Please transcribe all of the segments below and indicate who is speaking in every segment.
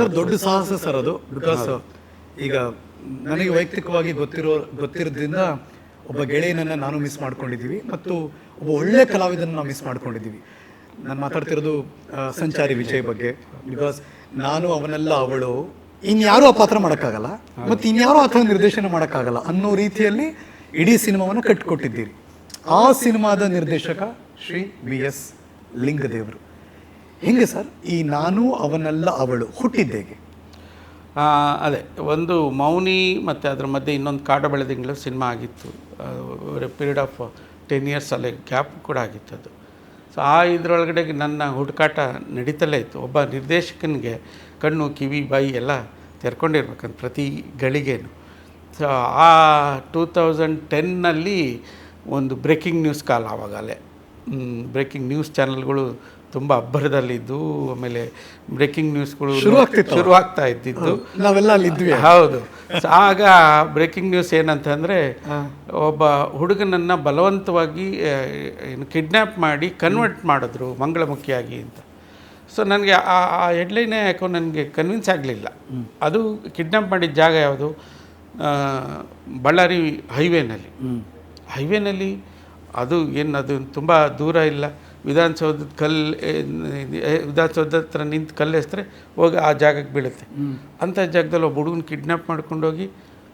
Speaker 1: Sir ದೊಡ್ಡ ಸಾಹಸ sir ಅದು. ಬಿಕಾಸ್ ಈಗ ನನಗೆ ವೈಯಕ್ತಿಕವಾಗಿ ಗೊತ್ತಿರೋ ಗೊತ್ತಿರೋದ್ರಿಂದ ಒಬ್ಬ ಗೆಳೆಯನನ್ನ ನಾನು ಮಿಸ್ ಮಾಡ್ಕೊಂಡಿದ್ದೀವಿ ಮತ್ತು ಒಬ್ಬ ಒಳ್ಳೆ ಕಲಾವಿದನ ನಾವು ಮಿಸ್ ಮಾಡ್ಕೊಂಡಿದ್ದೀವಿ. ನಾನು ಮಾತಾಡ್ತಿರೋದು ಸಂಚಾರಿ ವಿಜಯ್ ಬಗ್ಗೆ. ಬಿಕಾಸ್ ನಾನು ಅವನೆಲ್ಲ ಅವಳು ಇನ್ಯಾರೂ ಆ ಪಾತ್ರ ಮಾಡೋಕ್ಕಾಗಲ್ಲ. ಮತ್ತು ಇನ್ಯಾರೂ ಆ ಥರ ನಿರ್ದೇಶನ ಮಾಡೋಕ್ಕಾಗಲ್ಲ ಅನ್ನೋ ರೀತಿಯಲ್ಲಿ ಇಡೀ ಸಿನಿಮಾವನ್ನು ಕಟ್ಟಿಕೊಟ್ಟಿದ್ದೀರಿ ಆ ಸಿನಿಮಾದ ನಿರ್ದೇಶಕ ಶ್ರೀ ವಿ ಎಸ್ ಲಿಂಗದೇವರು. ಹೆಂಗೆ ಸರ್? ಈ ನಾನು ಅವನೆಲ್ಲ ಅವಳು ಹುಟ್ಟಿದ್ದೇಗೆ.
Speaker 2: ಅದೇ ಒಂದು ಮೌನಿ ಮತ್ತು ಅದರ ಮಧ್ಯೆ ಇನ್ನೊಂದು ಕಾಡ ಬೆಳೆದಿಂಗಳು ಸಿನಿಮಾ ಆಗಿತ್ತು. ಪೀರಿಯಡ್ ಆಫ್ ಟೆನ್ ಇಯರ್ಸ್ ಅಲ್ಲೇ ಗ್ಯಾಪ್ ಕೂಡ ಆಗಿತ್ತು ಅದು. ಸೊ ಆ ಇದರೊಳಗಡೆ ನನ್ನ ಹುಡುಕಾಟ ನಡೀತಲೇ ಇತ್ತು. ಒಬ್ಬ ನಿರ್ದೇಶಕನಿಗೆ ಕಣ್ಣು ಕಿವಿ ಬಾಯಿ ಎಲ್ಲ ತೆರ್ಕೊಂಡಿರ್ಬೇಕಂತ ಪ್ರತಿ ಗಳಿಗೆನು. ಸೊ ಆ ಟೂ ತೌಸಂಡ್ ಟೆನ್ನಲ್ಲಿ ಒಂದು ಬ್ರೇಕಿಂಗ್ ನ್ಯೂಸ್ ಕಾಲ್ ಆವಾಗಲೇ. ಬ್ರೇಕಿಂಗ್ ನ್ಯೂಸ್ ಚಾನಲ್ಗಳು ತುಂಬ ಅಬ್ಬರದಲ್ಲಿದ್ದು ಆಮೇಲೆ ಬ್ರೇಕಿಂಗ್ ನ್ಯೂಸ್ಗಳು
Speaker 1: ಶುರುವಾಗ್ತಿತ್ತು.
Speaker 2: ಶುರುವಾಗ್ತಾ ಇದ್ದಿದ್ದು.
Speaker 1: ನಾವೆಲ್ಲ ಅಲ್ಲಿ ಇದ್ವಿ.
Speaker 2: ಹೌದು. ಆಗ ಬ್ರೇಕಿಂಗ್ ನ್ಯೂಸ್ ಏನಂತಂದರೆ ಒಬ್ಬ ಹುಡುಗನನ್ನು ಬಲವಂತವಾಗಿ ಏನು ಕಿಡ್ನ್ಯಾಪ್ ಮಾಡಿ ಕನ್ವರ್ಟ್ ಮಾಡಿದ್ರು ಮಂಗಳಮುಖಿಯಾಗಿ ಅಂತ. ಸೊ ನನಗೆ ಆ ಆ ಹೆಡ್ಲೈನೇ ಯಾಕೋ ನನಗೆ ಕನ್ವಿನ್ಸ್ ಆಗಲಿಲ್ಲ. ಅದು ಕಿಡ್ನ್ಯಾಪ್ ಮಾಡಿದ ಜಾಗ ಯಾವುದು? ಬಳ್ಳಾರಿ ಹೈವೇನಲ್ಲಿ ಹೈವೇನಲ್ಲಿ ಅದು ಏನು ಅದು ತುಂಬ ದೂರ ಇಲ್ಲ. ವಿಧಾನಸೌಧದ ಕಲ್ಲು ವಿಧಾನಸೌಧ ಹತ್ರ ನಿಂತು ಕಲ್ಲು ಎಸ್ತರೆ ಹೋಗಿ ಆ ಜಾಗಕ್ಕೆ ಬೀಳುತ್ತೆ. ಅಂಥ ಜಾಗದಲ್ಲಿ ಒಬ್ಬ ಹುಡುಗನ ಕಿಡ್ನ್ಯಾಪ್ ಮಾಡ್ಕೊಂಡೋಗಿ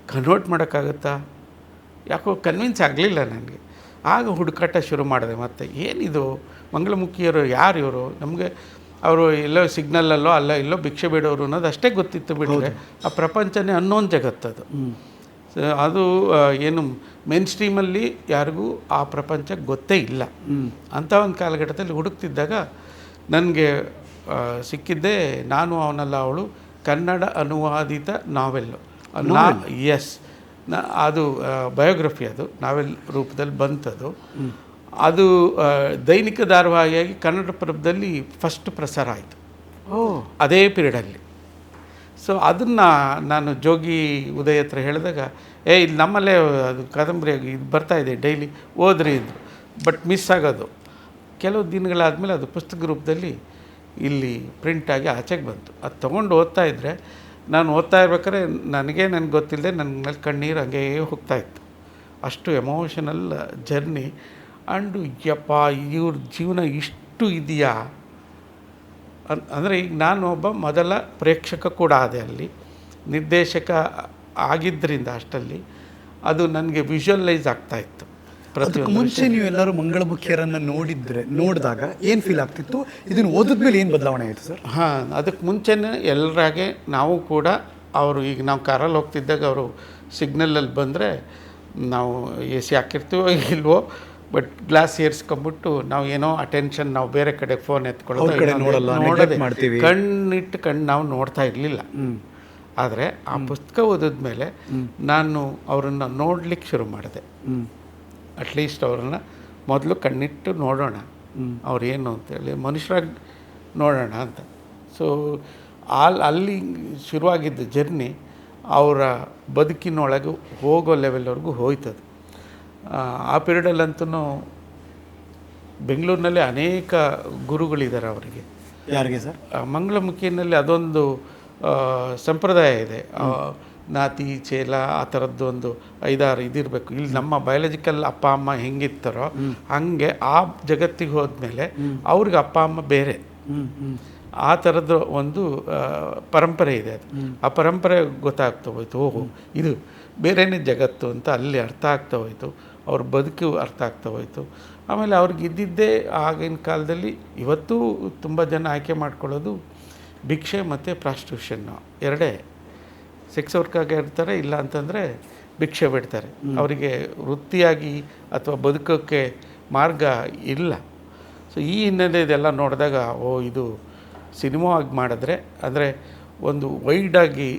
Speaker 2: ಕನ್ವರ್ಟ್ ಮಾಡೋಕ್ಕಾಗತ್ತಾ? ಯಾಕೋ ಕನ್ವಿನ್ಸ್ ಆಗಲಿಲ್ಲ ನನಗೆ. ಆಗ ಹುಡುಕಾಟ ಶುರು ಮಾಡಿದೆ ಮತ್ತೆ. ಏನಿದು? ಮಂಗಳಮುಖಿಯವರು ಯಾರು ಇವರು? ನಮಗೆ ಅವರು ಎಲ್ಲೋ ಸಿಗ್ನಲ್ಲಲ್ಲೋ ಅಲ್ಲ ಎಲ್ಲೋ ಭಿಕ್ಷೆ ಬೇಡೋರು ಅನ್ನೋದು ಅಷ್ಟೇ ಗೊತ್ತಿತ್ತು ಬಿಟ್ಟರೆ ಆ ಪ್ರಪಂಚನೇ ಅನ್ನೋನ್ ಜಗತ್ತದು. ಅದು ಏನು ಮೇನ್ ಸ್ಟ್ರೀಮಲ್ಲಿ ಯಾರಿಗೂ ಆ ಪ್ರಪಂಚ ಗೊತ್ತೇ ಇಲ್ಲ. ಅಂಥ ಒಂದು ಕಾಲಘಟ್ಟದಲ್ಲಿ ಹುಡುಕ್ತಿದ್ದಾಗ ನನಗೆ ಸಿಕ್ಕಿದ್ದೇ ನಾನು ಅವನಲ್ಲ ಅವಳು ಕನ್ನಡ ಅನುವಾದಿತ ನಾವೆಲ್ಲು. ನಾ ಎಸ್ನ ಅದು ಬಯೋಗ್ರಫಿ ಅದು ನಾವೆಲ್ ರೂಪದಲ್ಲಿ ಬಂತದು. ಅದು ದೈನಿಕ ಧಾರಾವಾಹಿಯಾಗಿ ಕನ್ನಡ ಪ್ರಭದಲ್ಲಿ ಫಸ್ಟ್ ಪ್ರಸಾರ ಆಯಿತು.
Speaker 1: ಓ.
Speaker 2: ಅದೇ ಪೀರಿಯಡಲ್ಲಿ. ಸೊ ಅದನ್ನು ನಾನು ಜೋಗಿ ಉದಯ ಹತ್ರ ಹೇಳಿದಾಗ, ಏ, ಇಲ್ಲಿ ನಮ್ಮಲ್ಲೇ ಅದು ಕಾದಂಬರಿ ಇದು ಬರ್ತಾ ಇದೆ, ಡೈಲಿ ಓದ್ರಿ ಇದ್ರು ಬಟ್ ಮಿಸ್ ಆಗೋದು. ಕೆಲವು ದಿನಗಳಾದಮೇಲೆ ಅದು ಪುಸ್ತಕ ರೂಪದಲ್ಲಿ ಇಲ್ಲಿ ಪ್ರಿಂಟಾಗಿ ಆಚೆಗೆ ಬಂತು. ಅದು ತೊಗೊಂಡು ಓದ್ತಾ ಇದ್ದರೆ ನಾನು ಓದ್ತಾ ಇರ್ಬೇಕಾದ್ರೆ ನನಗೆ ನನಗೆ ಗೊತ್ತಿಲ್ಲದೆ ನನ್ನ ಮೇಲೆ ಕಣ್ಣೀರು ಹಂಗೇ ಹೋಗ್ತಾ ಇತ್ತು. ಅಷ್ಟು ಎಮೋಷನಲ್ ಜರ್ನಿ ಆ್ಯಂಡು ಯಪ್ಪ, ಇವ್ರ ಜೀವನ ಇಷ್ಟು ಇದೆಯಾ? ಅಂದರೆ ಈಗ ನಾನು ಒಬ್ಬ ಮೊದಲ ಪ್ರೇಕ್ಷಕ ಕೂಡ ಆದೆ ಅಲ್ಲಿ. ನಿರ್ದೇಶಕ ಆಗಿದ್ದರಿಂದ ಅಷ್ಟಲ್ಲಿ ಅದು ನನಗೆ ವಿಜುವಲೈಸ್ ಆಗ್ತಾ ಇತ್ತು.
Speaker 1: ಅದಕ್ಕೆ ಮುಂಚೆ ನೀವು ಎಲ್ಲರೂ ಮಂಗಳಮುಖಿಯರನ್ನ ನೋಡಿದ್ರೆ ನೋಡಿದಾಗ ಏನು ಫೀಲ್ ಆಗ್ತಿತ್ತು? ಇದನ್ನು ಓದಿದ್ಮೇಲೆ ಏನು ಬದಲಾವಣೆ ಆಯಿತು ಸರ್?
Speaker 2: ಹಾಂ ಅದಕ್ಕೆ ಮುಂಚೆನೇ ಎಲ್ಲರಾಗೆ ನಾವು ಕೂಡ ಅವರು ಈಗ ನಾವು ಕಾರಲ್ಲಿ ಹೋಗ್ತಿದ್ದಾಗ ಅವರು ಸಿಗ್ನಲಲ್ಲಿ ಬಂದರೆ ನಾವು ಎ ಸಿ ಹಾಕಿರ್ತೀವೋ ಇಲ್ವೋ ಬಟ್ ಗ್ಲಾಸ್ ಏರ್ಸ್ಕೊಂಬಿಟ್ಟು ನಾವು ಏನೋ ಅಟೆನ್ಷನ್ ನಾವು ಬೇರೆ ಕಡೆ ಫೋನ್ ಎತ್ಕೊಳ್ಳೋದು.
Speaker 1: ಮಾಡ್ತೀವಿ.
Speaker 2: ಕಣ್ಣಿಟ್ಟು ಕಣ್ಣು ನಾವು ನೋಡ್ತಾ ಇರಲಿಲ್ಲ. ಆದರೆ ಆ ಪುಸ್ತಕ ಓದಿದ ಮೇಲೆ ನಾನು ಅವರನ್ನು ನೋಡ್ಲಿಕ್ಕೆ ಶುರು ಮಾಡಿದೆ. ಅಟ್ಲೀಸ್ಟ್ ಅವ್ರನ್ನ ಮೊದಲು ಕಣ್ಣಿಟ್ಟು ನೋಡೋಣ. ಅವ್ರು ಏನು ಅಂತೇಳಿ ಮನುಷ್ಯರಾಗಿ ನೋಡೋಣ ಅಂತ. ಸೊ ಅಲ್ಲಿ ಅಲ್ಲಿ ಶುರುವಾಗಿದ್ದ ಜರ್ನಿ ಅವರ ಬದುಕಿನೊಳಗೆ ಹೋಗೋ ಲೆವೆಲ್ವರೆಗೂ ಹೋಯ್ತದು. ಆ, ಪೀರಿಯಡಲ್ಲಂತೂ ಬೆಂಗಳೂರಿನಲ್ಲಿ ಅನೇಕ ಗುರುಗಳಿದ್ದಾರೆ ಅವರಿಗೆ.
Speaker 1: ಯಾರಿಗೆ ಸರ್?
Speaker 2: ಮಂಗಳಮುಖಿನಲ್ಲಿ ಅದೊಂದು ಸಂಪ್ರದಾಯ ಇದೆ. ನಾತಿ ಚೇಲ ಆ ಥರದ್ದು ಒಂದು ಐದಾರು ಇದಿರಬೇಕು. ಇಲ್ಲಿ ನಮ್ಮ ಬಯಾಲಜಿಕಲ್ ಅಪ್ಪ ಅಮ್ಮ ಹೆಂಗಿತ್ತಾರೋ ಹಂಗೆ ಆ ಜಗತ್ತಿಗೆ ಹೋದ್ಮೇಲೆ ಅವ್ರಿಗೆ ಅಪ್ಪ ಅಮ್ಮ ಬೇರೆ. ಆ ಥರದ ಒಂದು ಪರಂಪರೆ ಇದೆ ಅದು. ಆ ಪರಂಪರೆ ಗೊತ್ತಾಗ್ತಾ ಹೋಯ್ತು ಓಹೋ ಇದು ಬೇರೆನೇ ಜಗತ್ತು ಅಂತ ಅಲ್ಲಿ ಅರ್ಥ ಆಗ್ತಾ ಹೋಯ್ತು. ಅವ್ರ ಬದುಕು ಅರ್ಥ ಆಗ್ತಾ ಹೋಯಿತು. ಆಮೇಲೆ ಅವ್ರಿಗೆ ಇದ್ದಿದ್ದೇ ಆಗಿನ ಕಾಲದಲ್ಲಿ ಇವತ್ತೂ ತುಂಬ ಜನ ಆಯ್ಕೆ ಮಾಡ್ಕೊಳ್ಳೋದು ಭಿಕ್ಷೆ ಮತ್ತು ಪ್ರಾಸ್ಟಿಟ್ಯೂಷನ್ನು ಎರಡೇ. ಸೆಕ್ಸ್ ವರ್ಕಾಗಿ ಇರ್ತಾರೆ ಇಲ್ಲ ಅಂತಂದರೆ ಭಿಕ್ಷೆ ಬಿಡ್ತಾರೆ. ಅವರಿಗೆ ವೃತ್ತಿಯಾಗಿ ಅಥವಾ ಬದುಕೋಕ್ಕೆ ಮಾರ್ಗ ಇಲ್ಲ. ಸೊ ಈ ಹಿನ್ನೆಲೆ ಇದೆಲ್ಲ ನೋಡಿದಾಗ ಓ ಇದು ಸಿನಿಮಾ ಆಗಿ ಮಾಡಿದ್ರೆ ಅಂದರೆ ಒಂದು ವೈಡಾಗಿ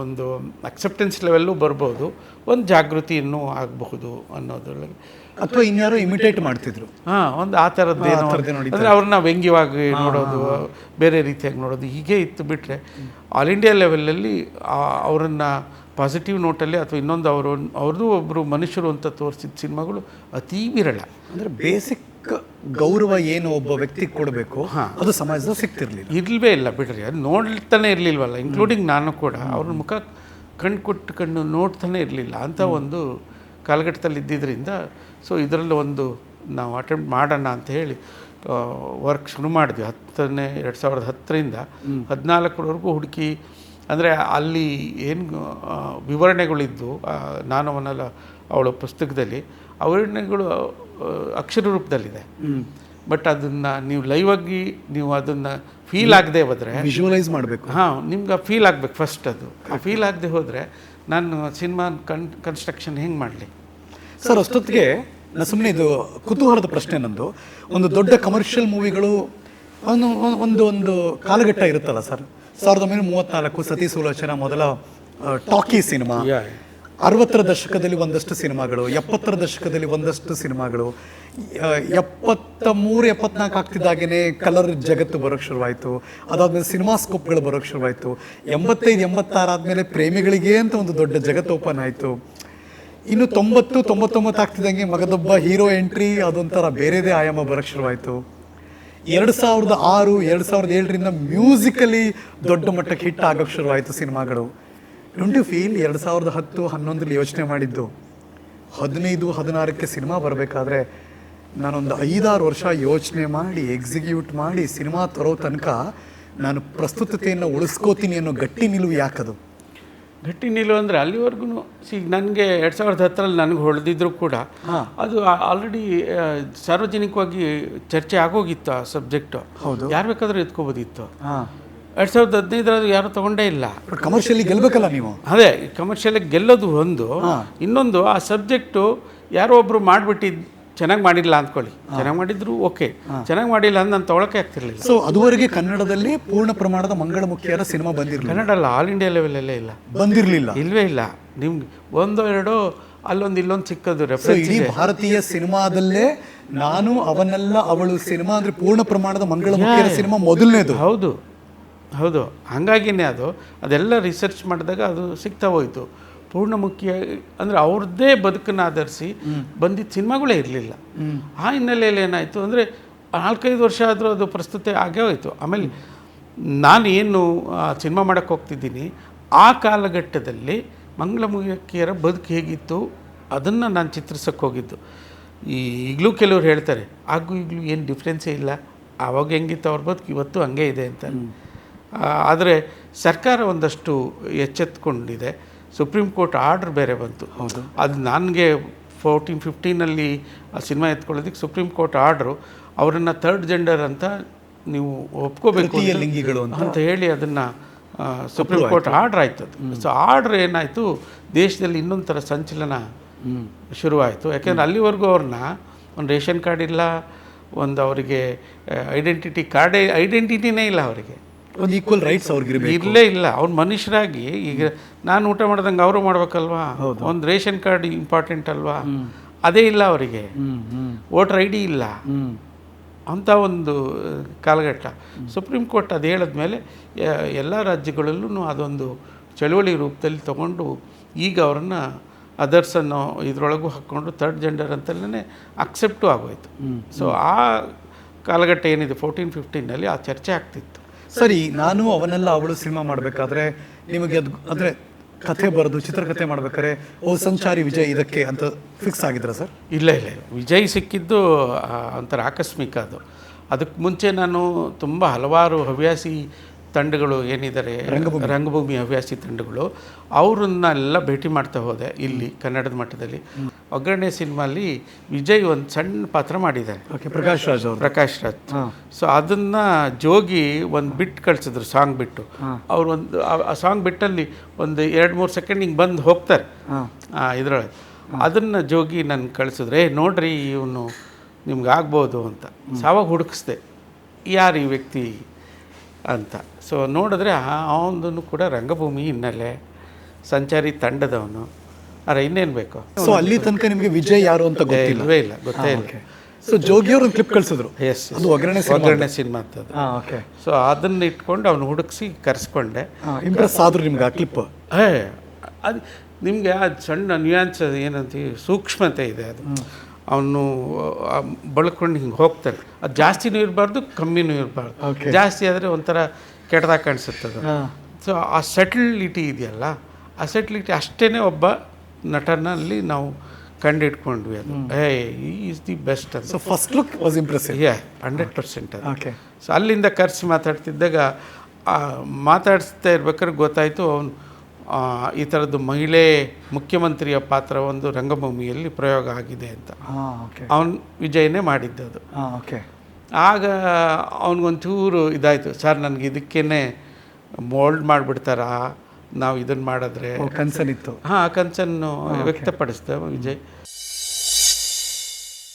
Speaker 2: ಒಂದು ಅಕ್ಸೆಪ್ಟೆನ್ಸ್ ಲೆವೆಲ್ಲು ಬರ್ಬೋದು. ಒಂದು ಜಾಗೃತಿ ಇನ್ನೂ ಆಗಬಹುದು ಅನ್ನೋದ್ರೊಳಗೆ
Speaker 1: ಅಥವಾ ಇನ್ಯಾರೋ ಇಮಿಟೇಟ್ ಮಾಡ್ತಿದ್ರು.
Speaker 2: ಹಾಂ ಒಂದು ಆ ಥರದ್ದೇನೋ ಅಂದರೆ ಅವ್ರನ್ನ ವ್ಯಂಗ್ಯವಾಗಿ ನೋಡೋದು ಬೇರೆ ರೀತಿಯಾಗಿ ನೋಡೋದು ಹೀಗೆ ಇತ್ತು ಬಿಟ್ಟರೆ ಆಲ್ ಇಂಡಿಯಾ ಲೆವೆಲಲ್ಲಿ ಅವರನ್ನು ಪಾಸಿಟಿವ್ ನೋಟಲ್ಲಿ ಅಥವಾ ಇನ್ನೊಂದು ಅವರು ಅವ್ರದ್ದು ಒಬ್ಬರು ಮನುಷ್ಯರು ಅಂತ ತೋರಿಸಿದ ಸಿನಿಮಾಗಳು ಅತೀ ವಿರಳ.
Speaker 1: ಅಂದರೆ ಬೇಸಿಕ್ ಗೌರವ ಏನು ಒಬ್ಬ ವ್ಯಕ್ತಿಗೆ ಕೊಡಬೇಕು ಅದು ಸಮಾಜದಲ್ಲಿ ಸಿಗ್ತಿರ್ಲಿಲ್ಲ.
Speaker 2: ಇರಲೇ ಇಲ್ಲ ಬಿಡ್ರಿ ಅದು ನೋಡ್ತಾನೆ ಇರಲಿಲ್ವಲ್ಲ ಇನ್ಕ್ಲೂಡಿಂಗ್ ನಾನು ಕೂಡ. ಅವ್ರ ಮುಖ ಕಣ್ಣು ಕೊಟ್ಟು ಕಣ್ಣು ನೋಡ್ತಾನೆ ಇರಲಿಲ್ಲ ಅಂತ ಒಂದು ಕಾಲಘಟ್ಟದಲ್ಲಿ ಇದ್ದಿದ್ದರಿಂದ ಸೊ ಇದರಲ್ಲಿ ಒಂದು ನಾವು ಅಟೆಂಪ್ಟ್ ಮಾಡೋಣ ಅಂತ ಹೇಳಿ ವರ್ಕ್ ಶುರು ಮಾಡಿದ್ವಿ. ಹತ್ತನೇ ಎರಡು ಸಾವಿರದ ಹತ್ತರಿಂದ ಹದಿನಾಲ್ಕರವರೆಗೂ ಹುಡುಕಿ ಅಂದರೆ ಅಲ್ಲಿ ಏನು ವಿವರಣೆಗಳಿದ್ದು ನಾನು ಅವನಲ್ಲ ಅವಳ ಪುಸ್ತಕದಲ್ಲಿ ಆ ಅಕ್ಷರ ರೂಪದಲ್ಲಿದೆ. ಬಟ್ ಅದನ್ನು ನೀವು ಲೈವ್ ಆಗಿ ನೀವು ಅದನ್ನು ಫೀಲ್ ಆಗದೆ ಹೋದರೆ
Speaker 1: ವಿಜುವಲೈಸ್ ಮಾಡಬೇಕು.
Speaker 2: ಹಾಂ ನಿಮ್ಗೆ ಫೀಲ್ ಆಗಬೇಕು ಫಸ್ಟ್ ಅದು. ಆ ಫೀಲ್ ಆಗದೆ ಹೋದರೆ ನಾನು ಸಿನಿಮಾ ಕನ್ ಕನ್ಸ್ಟ್ರಕ್ಷನ್ ಹೆಂಗೆ ಮಾಡಲಿ?
Speaker 1: ಸರ್ ಅಷ್ಟೊತ್ತಿಗೆ ನಾನು ಸುಮ್ಮನೆ ಇದು ಕುತೂಹಲದ ಪ್ರಶ್ನೆ ನಂದು. ಒಂದು ದೊಡ್ಡ ಕಮರ್ಷಿಯಲ್ ಮೂವಿಗಳು ಒಂದು ಒಂದು ಒಂದು ಕಾಲಘಟ್ಟ ಇರುತ್ತಲ್ಲ ಸರ್ ಸಾವಿರದ ಒಂಬೈನೂರ ಮೂವತ್ತ್ನಾಲ್ಕು ಸತಿ ಸುಲೋಚನ ಮೊದಲ ಟಾಕಿ ಸಿನಿಮಾ ಅರವತ್ತರ ದಶಕದಲ್ಲಿ ಒಂದಷ್ಟು ಸಿನಿಮಾಗಳು, ಎಪ್ಪತ್ತರ ದಶಕದಲ್ಲಿ ಒಂದಷ್ಟು ಸಿನಿಮಾಗಳು. ಎಪ್ಪತ್ತ ಮೂರು, ಎಪ್ಪತ್ನಾಲ್ಕು ಆಗ್ತಿದ್ದಾಗೇ ಕಲರ್ ಜಗತ್ತು ಬರೋಕ್ಕೆ ಶುರುವಾಯಿತು. ಅದಾದಮೇಲೆ ಸಿನಿಮಾ ಸ್ಕೋಪ್ಗಳು ಬರೋಕ್ಕೆ ಶುರುವಾಯಿತು. ಎಂಬತ್ತೈದು, ಎಂಬತ್ತಾರು ಆದಮೇಲೆ ಪ್ರೇಮಿಗಳಿಗೆ ಅಂತ ಒಂದು ದೊಡ್ಡ ಜಗತ್ತು ಓಪನ್ ಆಯಿತು. ಇನ್ನು ತೊಂಬತ್ತು, ತೊಂಬತ್ತೊಂಬತ್ತು ಆಗ್ತಿದ್ದಂಗೆ ಮಗದೊಬ್ಬ ಹೀರೋ ಎಂಟ್ರಿ ಅದೊಂಥರ ಬೇರೆದೇ ಆಯಾಮ ಬರೋಕ್ಕೆ ಶುರುವಾಯಿತು. ಎರಡು ಸಾವಿರದ ಆರು, ಎರಡು ಸಾವಿರದ ಏಳರಿಂದ ಮ್ಯೂಸಿಕಲಿ ದೊಡ್ಡ ಮಟ್ಟಕ್ಕೆ ಹಿಟ್ ಆಗೋಕ್ಕೆ ಶುರುವಾಯಿತು ಸಿನಿಮಾಗಳು. ಡೋಂಟ್ ಯು ಫೀಲ್ ಎರಡು ಸಾವಿರದ ಹತ್ತು ಹನ್ನೊಂದರಲ್ಲಿ ಯೋಚನೆ ಮಾಡಿದ್ದು. ಹದಿನೈದು ಹದಿನಾರಕ್ಕೆ ಸಿನಿಮಾ ಬರಬೇಕಾದ್ರೆ ನಾನೊಂದು ಐದಾರು ವರ್ಷ ಯೋಚನೆ ಮಾಡಿ ಎಕ್ಸಿಕ್ಯೂಟ್ ಮಾಡಿ ಸಿನಿಮಾ ತರೋ ತನಕ ನಾನು ಪ್ರಸ್ತುತತೆಯನ್ನು ಉಳಿಸ್ಕೋತೀನಿ ಅನ್ನೋ ಗಟ್ಟಿ ನಿಲುವು ಯಾಕದು?
Speaker 2: ಗಟ್ಟಿ ನಿಲುವು ಅಂದರೆ ಅಲ್ಲಿವರೆಗೂ ಸಿ ನನಗೆ ಎರಡು ಸಾವಿರದ ಹತ್ತರಲ್ಲಿ ನನಗೆ ಹೊಡೆದಿದ್ರು ಕೂಡ ಅದು ಆಲ್ರೆಡಿ ಸಾರ್ವಜನಿಕವಾಗಿ ಚರ್ಚೆ ಆಗೋಗಿತ್ತು ಆ ಸಬ್ಜೆಕ್ಟು
Speaker 1: ಹೌದು.
Speaker 2: ಯಾರು ಬೇಕಾದರೂ ಎತ್ಕೋಬೋದಿತ್ತು.
Speaker 1: ಹಾಂ.
Speaker 2: ಎರಡು ಸಾವಿರದ ಹದಿನೈದರಲ್ಲಿ ಯಾರು ತೊಗೊಂಡೇ ಇಲ್ಲ.
Speaker 1: ಕಮರ್ಷಿಯಲಿ ಗೆಲ್ಬೇಕಲ್ಲ ನೀವು?
Speaker 2: ಅದೇ ಕಮರ್ಷಿಯಲಿ ಗೆಲ್ಲೋದು ಒಂದು. ಇನ್ನೊಂದು ಆ ಸಬ್ಜೆಕ್ಟು ಯಾರೋ ಒಬ್ರು ಮಾಡಿಬಿಟ್ಟಿದ್ದು ಚೆನ್ನಾಗಿ ಮಾಡಿಲ್ಲ ಅಂದ್ಕೊಳ್ಳಿ. ಚೆನ್ನಾಗಿ ಮಾಡಿದ್ರು ಓಕೆ. ಚೆನ್ನಾಗಿ ಮಾಡಿಲ್ಲ ಅಂತ ನಾನು ತೊಗೊಳಕ್ಕೆ ಆಗ್ತಿರ್ಲಿಲ್ಲ.
Speaker 1: ಸೊ ಅದುವರೆಗೆ ಕನ್ನಡದಲ್ಲಿ ಪೂರ್ಣ ಪ್ರಮಾಣದ ಮಂಗಳಮುಖಿಯರ ಸಿನಿಮಾ ಬಂದಿರಲಿಲ್ಲ?
Speaker 2: ಕನ್ನಡ ಅಲ್ಲ ಆಲ್ ಇಂಡಿಯಾ ಲೆವೆಲಲ್ಲೇ ಇಲ್ಲ.
Speaker 1: ಬಂದಿರಲಿಲ್ಲ?
Speaker 2: ಇಲ್ಲವೇ ಇಲ್ಲ. ನಿಮ್ಗೆ ಒಂದೋ ಎರಡೋ ಅಲ್ಲೊಂದು ಇಲ್ಲೊಂದು ಸಿಕ್ಕದು
Speaker 1: ಸೊ
Speaker 2: ರೆಫರೆನ್ಸ್
Speaker 1: ಭಾರತೀಯ ಸಿನಿಮಾದಲ್ಲೇ ನಾನು ಅವನೆಲ್ಲ ಅವಳು ಸಿನಿಮಾ ಅಂದ್ರೆ ಪೂರ್ಣ ಪ್ರಮಾಣದ ಮಂಗಳಮುಖಿಯರ ಸಿನಿಮಾ ಮೊದಲನೇದು.
Speaker 2: ಹೌದು. ಹೌದು ಹಾಗಾಗಿನೇ ಅದು. ಅದೆಲ್ಲ ರಿಸರ್ಚ್ ಮಾಡಿದಾಗ ಅದು ಸಿಗ್ತಾ ಹೋಯಿತು. ಪೂರ್ಣಮುಖಿ ಅಂದರೆ ಅವ್ರದ್ದೇ ಬದುಕನ್ನು ಆಧರಿಸಿ ಬಂದಿದ್ದ ಸಿನಿಮಾಗಳೇ ಇರಲಿಲ್ಲ. ಆ ಹಿನ್ನೆಲೆಯಲ್ಲಿ ಏನಾಯಿತು ಅಂದರೆ ನಾಲ್ಕೈದು ವರ್ಷ ಆದರೂ ಅದು ಪ್ರಸ್ತುತಿ ಆಗೇ ಹೋಯಿತು. ಆಮೇಲೆ ನಾನು ಏನು ಸಿನಿಮಾ ಮಾಡೋಕ್ಕೆ ಹೋಗ್ತಿದ್ದೀನಿ. ಆ ಕಾಲಘಟ್ಟದಲ್ಲಿ ಮಂಗಳಮುಖಿಯರ ಬದುಕು ಹೇಗಿತ್ತು ಅದನ್ನು ನಾನು ಚಿತ್ರಿಸೋಕ್ಕೆ ಹೋಗಿದ್ದು. ಈಗಲೂ ಕೆಲವ್ರು ಹೇಳ್ತಾರೆ ಹಾಗೂ ಈಗಲೂ ಏನು ಡಿಫ್ರೆನ್ಸೇ ಇಲ್ಲ. ಆವಾಗ ಹೆಂಗಿತ್ತು ಅವ್ರ ಬದುಕು? ಇವತ್ತು ಹಂಗೆ ಇದೆ ಅಂತ. ಆದರೆ ಸರ್ಕಾರ ಒಂದಷ್ಟು ಎಚ್ಚೆತ್ಕೊಂಡಿದೆ. ಸುಪ್ರೀಂ ಕೋರ್ಟ್ ಆರ್ಡ್ರ್ ಬೇರೆ ಬಂತು.
Speaker 1: ಹೌದು.
Speaker 2: ಅದು ನನಗೆ ಫೋರ್ಟೀನ್ ಫಿಫ್ಟೀನಲ್ಲಿ ಆ ಸಿನಿಮಾ ಎತ್ಕೊಳ್ಳೋದಕ್ಕೆ ಸುಪ್ರೀಂ ಕೋರ್ಟ್ ಆರ್ಡ್ರು ಅವರನ್ನು ಥರ್ಡ್ ಜೆಂಡರ್ ಅಂತ ನೀವು ಒಪ್ಕೋಬೇಕು ಅಂತ-
Speaker 1: ಲಿಂಗಿಗಳು ಅಂತ.
Speaker 2: ಅಂತ ಹೇಳಿ ಅದನ್ನು ಸುಪ್ರೀಂ ಕೋರ್ಟ್ ಆರ್ಡ್ರ್ ಆಯ್ತು. ಅದು. ಸೊ ಆರ್ಡ್ರ್ ಏನಾಯಿತು ದೇಶದಲ್ಲಿ ಇನ್ನೊಂದು ಥರ ಸಂಚಲನ ಶುರುವಾಯಿತು. ಯಾಕೆಂದರೆ ಅಲ್ಲಿವರೆಗೂ ಅವ್ರನ್ನ ಒಂದು ರೇಷನ್ ಕಾರ್ಡ್ ಇಲ್ಲ ಒಂದು ಅವರಿಗೆ ಐಡೆಂಟಿಟಿ ಕಾರ್ಡೇ ಐಡೆಂಟಿಟಿನೇ ಇಲ್ಲ ಅವರಿಗೆ.
Speaker 1: ಒಂದು ಈಕ್ವಲ್ ರೈಟ್ಸ್ ಅವ್ರಿಗೆ
Speaker 2: ಇರಲೇ ಇಲ್ಲ. ಅವ್ರು ಮನುಷ್ಯರಾಗಿ ಈಗ ನಾನು ಊಟ ಮಾಡ್ದಂಗೆ ಅವರು ಮಾಡ್ಬೇಕಲ್ವಾ? ಒಂದು ರೇಷನ್ ಕಾರ್ಡ್ ಇಂಪಾರ್ಟೆಂಟ್ ಅಲ್ವಾ? ಅದೇ ಇಲ್ಲ ಅವರಿಗೆ. ವೋಟರ್ ಐ ಡಿ ಇಲ್ಲ.
Speaker 1: ಅಂತ
Speaker 2: ಅಂಥ ಒಂದು ಕಾಲಘಟ್ಟ. ಸುಪ್ರೀಂ ಕೋರ್ಟ್ ಅದು ಹೇಳಿದ್ಮೇಲೆ ಎಲ್ಲ ರಾಜ್ಯಗಳಲ್ಲೂ ಅದೊಂದು ಚಳುವಳಿ ರೂಪದಲ್ಲಿ ತಗೊಂಡು ಈಗ ಅವರನ್ನು ಅದರ್ಸ್ ಅನ್ನೋ ಇದರೊಳಗೂ ಹಾಕ್ಕೊಂಡು ಥರ್ಡ್ ಜೆಂಡರ್ ಅಂತಲೇ ಅಕ್ಸೆಪ್ಟು ಆಗೋಯ್ತು. ಸೊ ಆ ಕಾಲಘಟ್ಟ ಏನಿದೆ ಫೋರ್ಟೀನ್ ಫಿಫ್ಟೀನಲ್ಲಿ ಆ ಚರ್ಚೆ ಆಗ್ತಿತ್ತು.
Speaker 1: ಸರಿ, ನಾನು ಅವನೆಲ್ಲ ಅವಳು ಸಿನಿಮಾ ಮಾಡಬೇಕಾದ್ರೆ ನಿಮಗೆ ಅದು ಅಂದರೆ ಕಥೆ ಬರೆದು ಚಿತ್ರಕಥೆ ಮಾಡ್ಬೇಕಾದ್ರೆ, ಓ ಸಂಚಾರಿ ವಿಜಯ್ ಇದಕ್ಕೆ ಅಂತ ಫಿಕ್ಸ್ ಆಗಿದ್ರ ಸರ್?
Speaker 2: ಇಲ್ಲ ಇಲ್ಲ ವಿಜಯ್ ಸಿಕ್ಕಿದ್ದು ಒಂಥರ ಆಕಸ್ಮಿಕ ಅದು. ಅದಕ್ಕೆ ಮುಂಚೆ ನಾನು ತುಂಬ ಹಲವಾರು ಹವ್ಯಾಸಿ ತಂಡಗಳು ಏನಿದ್ದಾರೆ ರಂಗಭೂಮಿ. ಹವ್ಯಾಸಿ ತಂಡಗಳು ಅವರನ್ನೆಲ್ಲ ಭೇಟಿ ಮಾಡ್ತಾ ಹೋದೆ ಇಲ್ಲಿ ಕನ್ನಡದ ಮಟ್ಟದಲ್ಲಿ. ಒಗ್ಗರಣೆ ಸಿನಿಮಾಲಿ ವಿಜಯ್ ಒಂದು ಸಣ್ಣ ಪಾತ್ರ ಮಾಡಿದ್ದಾರೆ.
Speaker 1: ಓಕೆ ಪ್ರಕಾಶ್ ರಾಜ್ ಅವರು.
Speaker 2: ಪ್ರಕಾಶ್ ರಾಜ್. ಸೊ ಅದನ್ನ ಜೋಗಿ ಒಂದು ಬಿಟ್ ಕಳ್ಸಿದ್ರು ಸಾಂಗ್ ಬಿಟ್ಟು. ಅವ್ರು ಒಂದು ಆ- ಸಾಂಗ್ ಬಿಟ್ಟಲ್ಲಿ ಒಂದು ಎರಡು ಮೂರು ಸೆಕೆಂಡ್ ಹಿಂಗೆ ಬಂದು ಹೋಗ್ತಾರೆ. ಇದರೊಳಗೆ. ಅದನ್ನು ಜೋಗಿ ನನ್ನ ಕಳಿಸಿದ್ರೆ "ಏ, ನೋಡ್ರಿ ಇವನು ನಿಮ್ಗೆ ಆಗ್ಬೋದು ಅಂತ. ಸಾವಾಗ ಹುಡುಕಿಸ್ದೆ. ಯಾರು ಈ ವ್ಯಕ್ತಿ? ಅಂತ. ಸೊ ನೋಡಿದ್ರೆ ಅವನದನ್ನು ಕೂಡ ರಂಗಭೂಮಿ ಹಿನ್ನೆಲೆ ಸಂಚಾರಿ ತಂಡದವನು. ಅರೆ ಇನ್ನೇನು ಬೇಕು?
Speaker 1: ಸೊ ಅಲ್ಲಿ ತನಕ ನಿಮಗೆ ವಿಜಯ್ ಯಾರು ಅಂತ
Speaker 2: ಗೊತ್ತಿಲ್ಲವೇ ಇಲ್ಲ ಗೊತ್ತೇ ಇಲ್ಲ.
Speaker 1: ಸೊ ಜೋಗಿ ಅವರು ಕ್ಲಿಪ್ ಕಳಿಸಿದ್ರು.
Speaker 2: ಎಸ್
Speaker 1: ಅದು ಒಗ್ಗರಣೆ
Speaker 2: ಒಗ್ಗರಣೆ ಸಿನಿಮಾ
Speaker 1: ಅಂತ ಓಕೆ
Speaker 2: ಸೊ ಅದನ್ನ ಇಟ್ಕೊಂಡು ಅವನು ಹುಡುಕಿಸಿ ಕರೆಸ್ಕೊಂಡೆ.
Speaker 1: ಇಂಪ್ರೆಸ್ ಆದ್ರು ನಿಮ್ಗೆ ಆ ಕ್ಲಿಪ್
Speaker 2: ಏ ಅದು ನಿಮಗೆ ಅದು ಸಣ್ಣ ನ್ಯೂಯಾನ್ಸ್ ಏನಂತೀವಿ? ಸೂಕ್ಷ್ಮತೆ ಇದೆ ಅದು. ಅವನು ಬಳ್ಕೊಂಡು ಹಿಂಗೆ ಹೋಗ್ತಾನೆ. ಅದು ಜಾಸ್ತಿನೂ ಇರಬಾರ್ದು ಕಮ್ಮಿನೂ ಇರಬಾರ್ದು. ಜಾಸ್ತಿ ಆದರೆ ಒಂಥರ ಕೆಟ್ಟದಾಗ ಕಾಣಿಸುತ್ತದೆ ಸೊ ಆ ಸೆಟಲಿಟಿ ಇದೆಯಲ್ಲ ಆ ಸೆಟಲಿಟಿ ಅಷ್ಟೇ ಒಬ್ಬ ನಟನಲ್ಲಿ ನಾವು ಕಂಡಿಟ್ಕೊಂಡ್ವಿ ಅದು. ಈಸ್ ದಿ ಬೆಸ್ಟ್ ಅಂತ.
Speaker 1: So first look was impressive
Speaker 2: yeah hundred percent ಅದು.
Speaker 1: ಓಕೆ
Speaker 2: ಸೊ ಅಲ್ಲಿಂದ ಕರೆಸಿ ಮಾತಾಡ್ತಿದ್ದಾಗ ಮಾತಾಡಿಸ್ತಾ ಇರ್ಬೇಕಾದ್ರೆ ಗೊತ್ತಾಯಿತು ಅವನು ಈ ಥರದ್ದು ಮಹಿಳೆ ಮುಖ್ಯಮಂತ್ರಿಯ ಪಾತ್ರ ಒಂದು ರಂಗಭೂಮಿಯಲ್ಲಿ ಪ್ರಯೋಗ ಆಗಿದೆ ಅಂತ. ಅವನು ವಿಜಯನೇ ಮಾಡಿದ್ದದು
Speaker 1: ಓಕೆ
Speaker 2: ಆಗ ಅವನಿಗೊಂಚೂರು ಇದಾಯಿತು ಸರ್ ನನಗೆ ಇದಕ್ಕೇ ಮೋಲ್ಡ್ ಮಾಡಿಬಿಡ್ತಾರಾ? ನಾವು ಇದನ್ನು ಮಾಡಿದ್ರೆ
Speaker 1: ಕನ್ಸನ್ ಇತ್ತು
Speaker 2: ಹಾಂ ಕನ್ಸನ್ನು ವ್ಯಕ್ತಪಡಿಸ್ತೇವೆ ವಿಜಯ್.